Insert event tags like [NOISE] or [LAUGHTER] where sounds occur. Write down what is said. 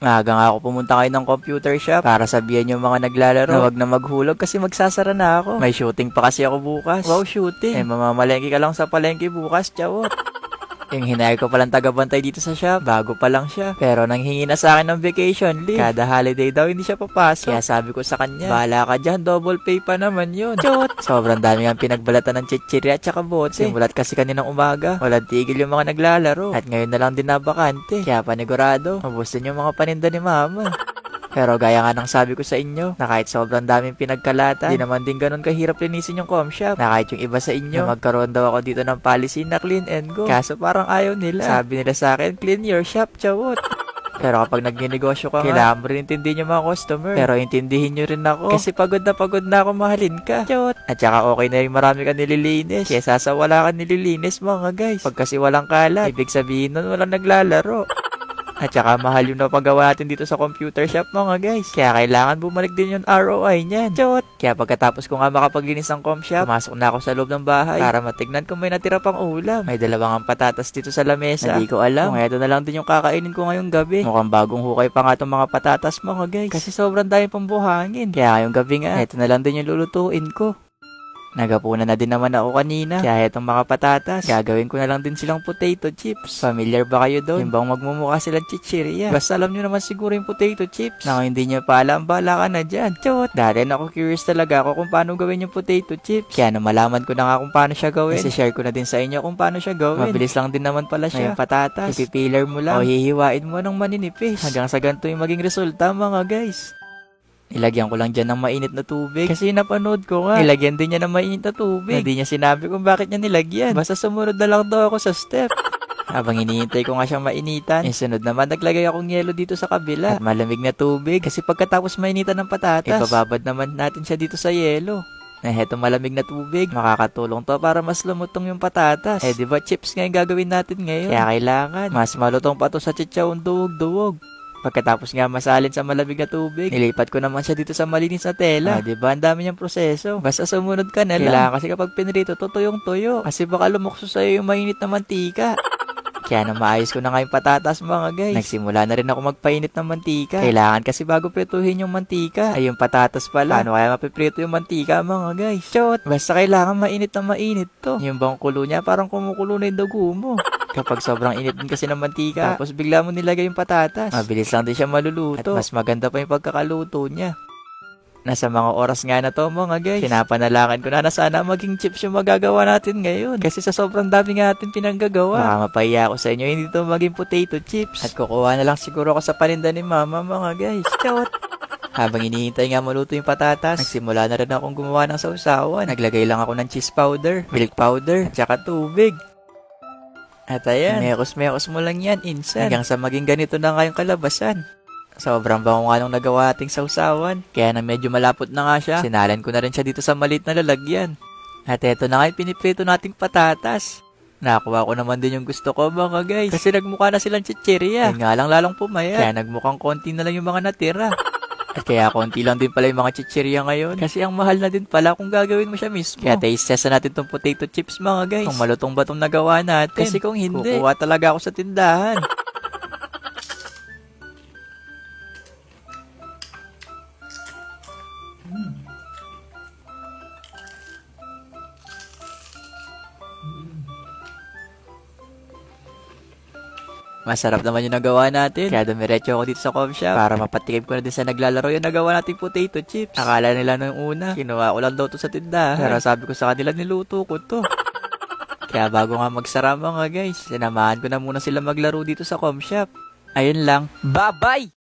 Maaga nga ako pumunta kayo ng computer shop para sabihan yung mga naglalaro na wag na maghulog kasi magsasara na ako. May shooting pa kasi ako bukas. Wow, shooting. Eh, mamamalengke ka lang sa palengke bukas, chawot. [LAUGHS] Yung hinayag ko palang tagabantay dito sa shop, bago pa lang siya. Pero nang hingi na sa akin ng vacation leave. Kada holiday daw hindi siya papasok. Kaya sabi ko sa kanya, bahala ka dyan, double pay pa naman yun. Chot! Sobrang dami ang pinagbalatan ng chichiri at saka bote. Simulat kasi kaninang umaga, walang tigil yung mga naglalaro. At ngayon na lang din nabakante. Kaya panigurado, mabusin yung mga paninda ni mama. Pero gaya nga ng sabi ko sa inyo, na kahit sobrang daming pinagkalata, di naman din ganun kahirap linisin yung com shop. Na kahit yung iba sa inyo, na magkaroon daw ako dito ng policy na clean and go. Kaso parang ayaw nila. Sabi nila sa akin, clean your shop, chawot. Pero kapag nagnegosyo ka, kailangan mo rin intindihin yung mga customer. Pero intindihin nyo rin ako. Kasi pagod na pagod na ako mahalin ka. Chot. At saka okay na yung marami ka nililinis. Kesa sa wala ka nililinis mga guys. Pag kasi walang kalat, ibig sabihin nun walang naglalaro. At saka mahal yung napagawa natin dito sa computer shop mga guys. Kaya kailangan bumalik din yung ROI niyan. Chot! Kaya pagkatapos ko nga makapaglinis ng com shop, pumasok na ako sa loob ng bahay para matignan kung may natira pang ulam. May dalawang patatas dito sa lamesa. Hindi ko alam kung eto na lang din yung kakainin ko ngayong gabi. Mukhang bagong hukay pa nga itong mga patatas mga guys. Kasi sobrang dami pang buhangin. Kaya ngayong gabi nga, eto na lang din yung lulutuin ko. Nagapunan na din naman ako kanina. Kaya itong mga patatas, gagawin ko na lang din silang potato chips. Familiar ba kayo doon? Yung bang magmumukha silang chichirya. Basta alam nyo naman siguro yung potato chips. Na kung hindi nyo pa alam, bahala ka na dyan. Chot! Dati ako curious talaga ako kung paano gawin yung potato chips. Kaya nung malaman ko na nga kung paano siya gawin, kasi share ko na din sa inyo kung paano siya gawin. Mabilis lang din naman pala siya. Ngayon patatas, ipipilar mo lang. O hihiwain mo ng maninipis. Hanggang sa ganito yung maging resulta mga guys. Nilagyan ko lang dyan ng mainit na tubig. Kasi napanood ko nga. Nilagyan din niya ng mainit na tubig. Hindi niya sinabi kung bakit niya nilagyan. Basta sumunod na lang daw ako sa step. Habang hinihintay ko nga siyang mainitan, eh sunod naman naglagay akong yelo dito sa kabila. At malamig na tubig. Kasi pagkatapos mainitan ng patatas, ibababad naman natin siya dito sa yelo. Na heto malamig na tubig, makakatulong to para mas lumutong yung patatas. Eh di ba chips nga yung gagawin natin ngayon? Kaya kailangan, mas malutong pa to sa chichaw duwog-duwog. Pagkatapos nga masalin sa malamig na tubig, nilipat ko naman siya dito sa malinis na tela. Ah, di ba? Ang dami niyang proseso. Basta sumunod ka na lang. Kailangan kasi kapag pinrito, tutuyong tuyo. Kasi baka lumukso sa'yo yung mainit na mantika. [LAUGHS] Kaya na maayos ko na nga yung patatas mga guys. Nagsimula na rin ako magpainit ng mantika. Kailangan kasi bago prituhin yung mantika, ay yung patatas pala. Paano kaya mapiprito yung mantika mga guys? Chot! Basta kailangan mainit na mainit to. Yung bang kulo niya, parang kumukulo na yung dugo mo. [LAUGHS] Kapag sobrang init din kasi ng mantika, tapos bigla mo nilagay yung patatas. Mabilis lang din siya maluluto. At mas maganda pa yung pagkakaluto niya. Nasa mga oras nga na to mga guys. Pinapanalakan ko na na sana maging chips yung magagawa natin ngayon. Kasi sa sobrang dami nga natin pinanggagawa. Baka mapaya ako sa inyo hindi to maging potato chips. At kukuha na lang siguro ako sa paninda ni mama mga guys. Chot! Habang inihintay nga maluto yung patatas, nagsimula na rin akong gumawa ng sausawan. Naglagay lang ako ng cheese powder, milk powder, at saka tubig. At ayan, mekos-mekos mo lang yan, insan. Hanggang sa maging ganito na nga yung kalabasan. Sobrang bango nga nung nagawa ating sausawan. Kaya na medyo malapot na nga siya. Sinalan ko na rin siya dito sa maliit na lalagyan. At eto na nga yung piniprito nating patatas. Nakuha ko naman din yung gusto ko mga guys. Kasi nagmukha na silang chichirya. Yun nga lang lalong pumaya. Kaya nagmukhang konti na lang yung mga natira. [LAUGHS] Kaya konti lang din pala yung mga chichirya ngayon. Kasi ang mahal na din pala kung gagawin mo siya mismo. Kaya taste natin tong potato chips mga guys. Kung malutong ba tong nagawa natin. Kasi kung hindi, kukuha talaga ako sa tindahan. Masarap naman yung nagawa natin. Kaya dumiretso ako dito sa coffee shop para mapatikim ko na din sa naglalaro yung nagawa nating potato chips. Akala nila nung una, kinuha ko lang daw to sa tindahan. Pero sabi ko sa kanila, niluto ko to. [LAUGHS] Kaya bago nga magsara mga guys, sinamahan ko na muna sila maglaro dito sa com shop. Ayun lang. Bye-bye!